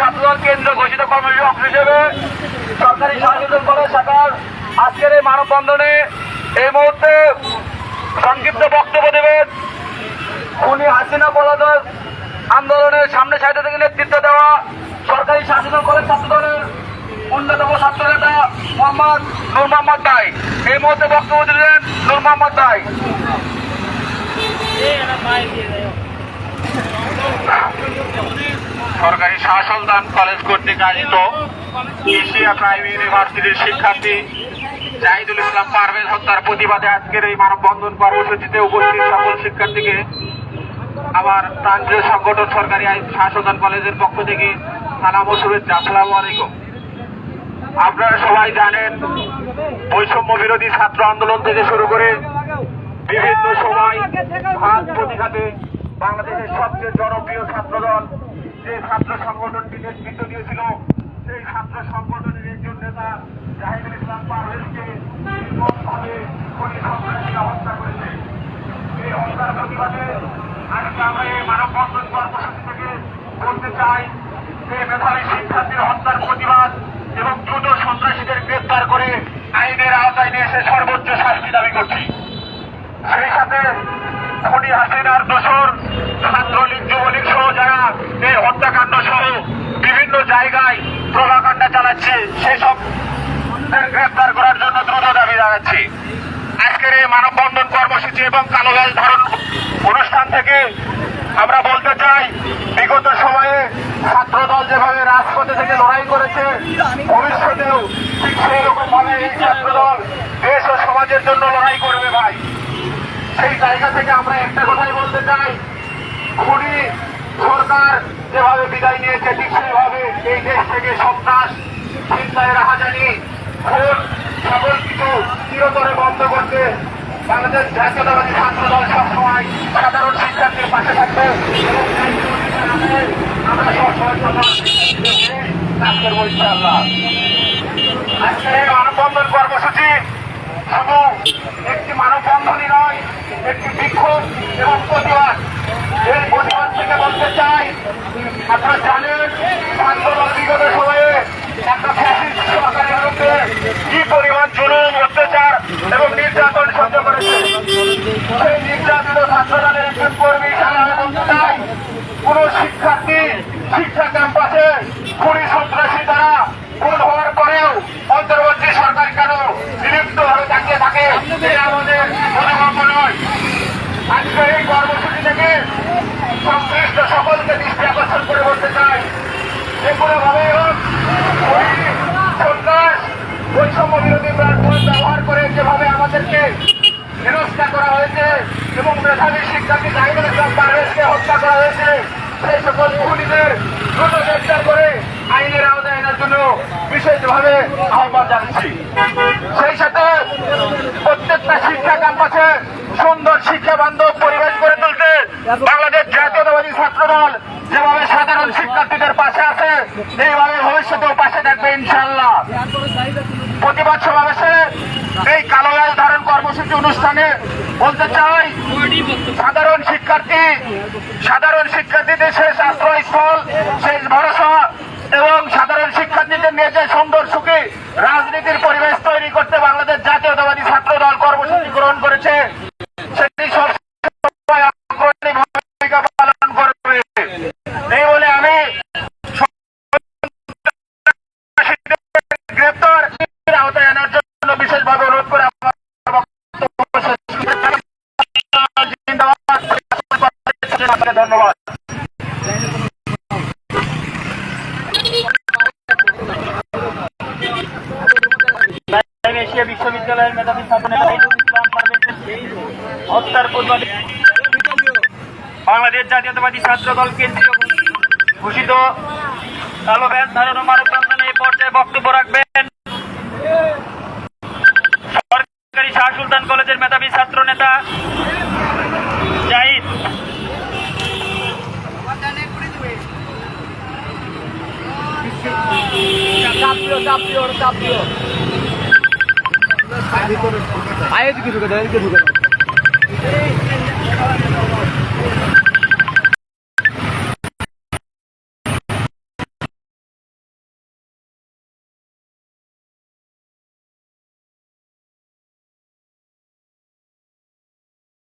ছাত্রদল কেন্দ্র ঘোষিত হিসেবে সরকারি করে এই মুহূর্তে সংক্ষিপ্ত বক্তব্য দেবেন। উনি হাসিনা পলাতক আন্দোলনের সামনে সাইডে থেকে নেতৃত্ব দেওয়া সরকারি শাসন কলেজ ছাত্রদলের অন্যতম ছাত্র নেতা মোহাম্মদ নূর মোহাম্মদ ভাই এই মুহূর্তে বক্তব্য দিলেন নূর মোহাম্মদ ভাই সরকারি শাসনদান কলেজ কর্তৃক আয়োজিত এশিয়া প্রাইম ইউনিভার্সিটির শিক্ষার্থী জাহিদুল ইসলাম পারভেজ হত্যার প্রতিবাদে আজকের এই মানববন্ধন কর্মসূচিতে উপস্থিত সকল শিক্ষার্থীকে আবার প্রান্তীয় সংগঠন সরকারি শাসনদান কলেজের পক্ষ থেকে সালাম ও শুভেচ্ছা। আসসালামু আলাইকুম। আপনারা সবাই জানেন, বৈষম্য বিরোধী ছাত্র আন্দোলন থেকে শুরু করে বিভিন্ন সময় বাংলাদেশের সবচেয়ে জনপ্রিয় ছাত্রদল, যে ছাত্র সংগঠনটি নেতৃত্ব দিয়েছিল, সেই ছাত্র সংগঠনের একজন নেতা জাহিদুল ইসলাম পারভেজকে হত্যা করেছে। এই হত্যার প্রতিবাদে আজকে আমরা এই মানববন্ধন কর্মসূচি থেকে বলতে চাই, যে মেধাবী শিক্ষার্থীর হত্যার এবং দ্রুত সন্ত্রাসীদের গ্রেপ্তার করে আইনের আওতায় নিয়ে এসে সর্বোচ্চ শাস্তি দাবি করছি। সেই সাথে খুনি হাসিনার দোষর, ছাত্রলীগ, যুবলীগ সহ যারা এই হত্যাকাণ্ড সহ বিভিন্ন জায়গায় প্রভাকাণ্ডা চালাচ্ছে, সেসব গ্রেপ্তার করার জন্য দ্রুত দাবি জানাচ্ছি। আজকের এই মানববন্ধন কর্মসূচি এবং কালো ব্যাজ ধারণ অনুষ্ঠান থেকে আমরা বলতে চাই, বিগত সময়ে ছাত্রদল যেভাবে রাজপথে থেকে লড়াই করেছে, ভবিষ্যতেও ঠিক সেই ভাবে এই ছাত্রদল দেশ ও সমাজের জন্য লড়াই করবে ভাই। সেই জায়গা থেকে আমরা একটা কথাই বলতে চাই, খুনি সরকার যেভাবে বিদায় নিয়েছে, ঠিক সেইভাবে এই দেশ থেকে সন্ত্রাস, চিন্তায় রাহাজানি খুন সকল কিছু চিরতরে বন্ধ করতে বাংলাদেশ জাতীয়তাবাদী ছাত্র দল সবসময় শিক্ষার্থীর পাশে থাকবে। আমরা সবসময় কাজ নয়, একটি বিক্ষোভ এবং প্রতিবাদ। এই প্রতিবাদ থেকে বলতে চাই, আপনারা জানেন আন্দোলন বিগত সময়ে একটা ফ্যাসিস্ট সরকারের বিরুদ্ধে কি পরিমাণ জুলুম অত্যাচার এবং নির্যাতন সহ্য করেছে সেই নির্যাতিত ছাত্রদলের একজন কর্মী হিসাবে আমি বলতে চাই কোন শিক্ষার্থী শিক্ষা ক্যাম্পাসে খুনি সন্ত্রাসী দ্বারা খুন হওয়ার পরেও অন্তর্বর্তী সরকার কেন বিলুপ্ত ভাবে তাকিয়ে থাকে এটা আমাদের বোধগম্য নয় আজকে এই কর্মসূচি থেকে সংশ্লিষ্ট সকলকে দৃষ্টি আকর্ষণ করে বলতে চাই, যে কোনো ভাবে হোক সন্ত্রাস, বৈষম্য বিরোধী প্রার্থনা ব্যবহার করে যেভাবে আমাদেরকে হেনস্থা করা হয়েছে এবং মেধাবী শিক্ষার্থী জাহিদুল ইসলাম পারভেজকে হত্যা করা হয়েছে, সেই সকল খুনিদের দ্রুত গ্রেপ্তার করে আইনের আওতায় আনার জন্য বিশেষভাবে আহ্বান জানাচ্ছি। বাংলাদেশ জাতীয়তাবাদী ছাত্রদল যেভাবে সাধারণ শিক্ষার্থীদের পাশে আছে, এইভাবে ভবিষ্যতেও পাশে থাকবে ইনশাল্লাহ প্রতিবাদ সমাবেশে এই কালো লাল ধারণ কর্মসূচি অনুষ্ঠানে বলতে চাই, সাধারণ শিক্ষার্থী, সাধারণ শিক্ষার্থীদের শেষ আশ্রয়স্থল, শেষ ভরসা এবং সাধারণ শিক্ষার্থীদের নিয়ে যে সুন্দর সুখী রাজনীতির পরিবেশ তৈরি করতে বাংলাদেশ জাতীয়তাবাদী ছাত্র দল কর্মসূচি গ্রহণ করেছে ধন্যবাদ প্রাইম এশিয়া বিশ্ববিদ্যালয়ের মেধাবী ছাত্র হত্যার প্রতিবাদে বাংলাদেশ জাতীয়তাবাদী ছাত্র দল কেন্দ্রীয় ঘোষিত কালো ব্যাস ধারণ ও মানববন্ধনে এই পর্যায়ে বক্তব্য রাখবেন। চাপ দিও ওর চাপ দিও পায়ে দিকে ঢুকে দাও এদিকে